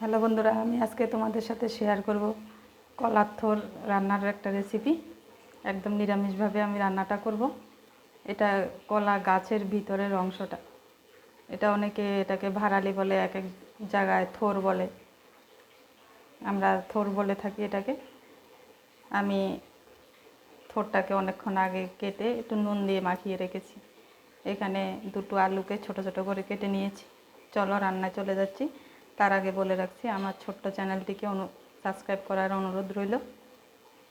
Hello বন্ধুরা, আমি আজকে তোমাদের সাথে শেয়ার করব কলার থোর রান্নার একটা রেসিপি একদম নিরামিষভাবে আমি রান্নাটা করব। এটা কলা গাছের ভিতরের অংশটা। এটা অনেকে এটাকে ভাড়ালি বলে, এক এক জায়গায় থোর বলে। আমরা থোর বলে থাকি এটাকে। আমি থোরটাকে অনেকক্ষণ আগে কেটে একটু নুন দিয়ে মাখিয়ে রেখেছি। এখানে দুটো আলুকে ছোট ছোট করে কেটে নিয়েছি। চলো রান্নায় চলে যাচ্ছি। তার আগে বলে রাখছি, আমার ছোট্ট চ্যানেলটিকে অনু সাবস্ক্রাইব করার অনুরোধ রইল।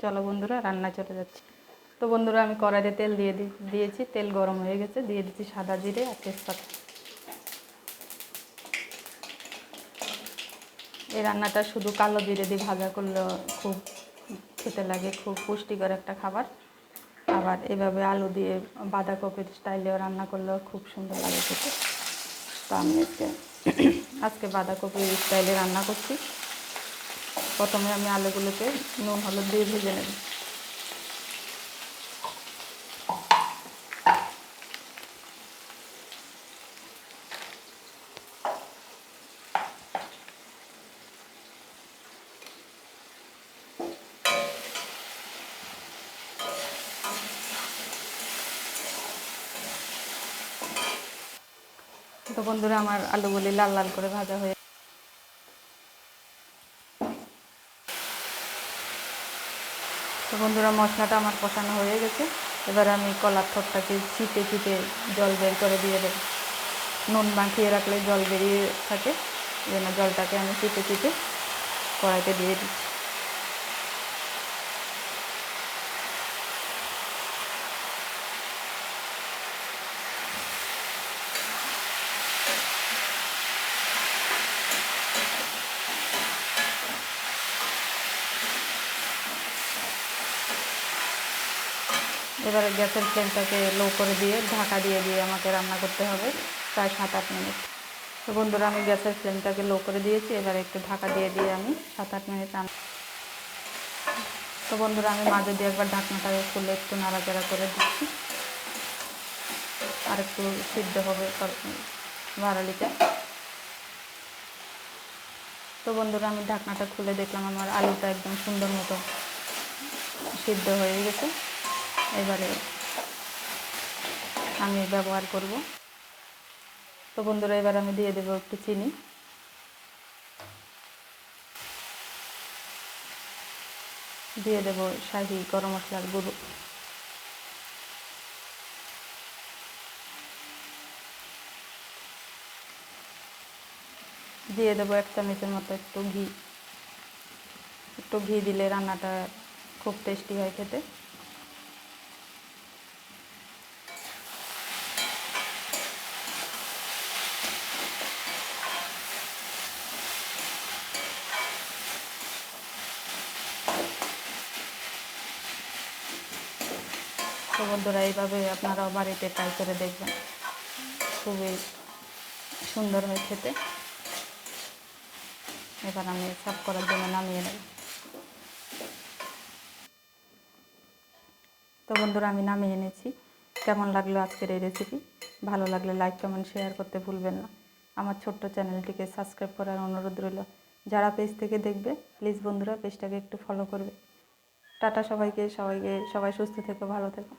চলো বন্ধুরা, রান্নায় চলে যাচ্ছি। তো বন্ধুরা, আমি কড়াইতে তেল দিয়ে দিয়েছি। তেল গরম হয়ে গেছে। দিয়ে দিচ্ছি সাদা জিরে আর তেজপাতা। এই রান্নাটা শুধু কালো জিরে দিয়ে ভাজা করলে খুব খেতে লাগে, খুব পুষ্টিকর একটা খাবার। আবার এভাবে আলু দিয়ে বাঁধাকপির স্টাইলেও রান্না করলেও খুব সুন্দর লাগে খেতে। তো আমি আজকে বাঁধাকপির স্টাইলে রান্না করছি। প্রথমে আমি আলুগুলোকে নুন হলুদ দিয়ে ভেজে নেব। তো বন্ধুরা আমার আলুগুলি লাল লাল করে ভাজা হয়ে তো বন্ধুরা মশলাটা আমার কষানো হয়ে গেছে। এবার আমি কলার থরটাকে চিপে চিপে জল বের করে দিয়ে দেবো। নুন মাখিয়ে রাখলে জল বেরিয়ে থাকে জন্য জলটাকে আমি চিপে চিপে কড়াইতে দিয়ে দিচ্ছি। এবারে গ্যাসের ফ্লেমটাকে লো করে দিয়ে, ঢাকা দিয়ে দিয়ে আমাকে রান্না করতে হবে প্রায় সাত আট মিনিট। তো বন্ধুরা, আমি গ্যাসের ফ্লেমটাকে লো করে দিয়েছি, এবারে একটু ঢাকা দিয়ে দিয়ে আমি সাত আট মিনিট রান্না তো বন্ধুরা, আমি মাঝে দিয়ে একবার ঢাকনাটাকে খুলে একটু নাড়াচাড়া করে দিচ্ছি। আর একটু সিদ্ধ হবে ভাড়ালিটা তো বন্ধুরা, আমি ঢাকনাটা খুলে দেখলাম, আমার আলুটা একদম সুন্দর মতো সিদ্ধ হয়ে গেছে। এবারে আমি ব্যবহার করব। তো বন্ধুরা, এবার আমি দিয়ে দেবো একটু চিনি। দিয়ে দেবো শাহি গরম মশলার গুঁড়ো। দিয়ে দেবো এক চামচের মতো একটু ঘি। একটু ঘি দিলে রান্নাটা খুব টেস্টি হয় খেতে। তো বন্ধুরা, এইভাবে আপনারাও বাড়িতে ট্রাই করে দেখবেন। খুবই সুন্দর হয় খেতে। এবার আমি সার্ভ করার জন্য নামিয়ে নেব। তো বন্ধুরা, আমি নামিয়ে এনেছি। কেমন লাগল আজকের এই রেসিপি ভালো লাগলে লাইক কমেন্ট শেয়ার করতে ভুলবেন না। আমার ছোট্ট চ্যানেলটিকে সাবস্ক্রাইব করার অনুরোধ রইল। যারা পেজ থেকে দেখবে প্লিজ বন্ধুরা পেজটাকে একটু ফলো করবে। টাটা সবাইকে সবাইকে, সবাই সুস্থ থেকো, ভালো থেকো।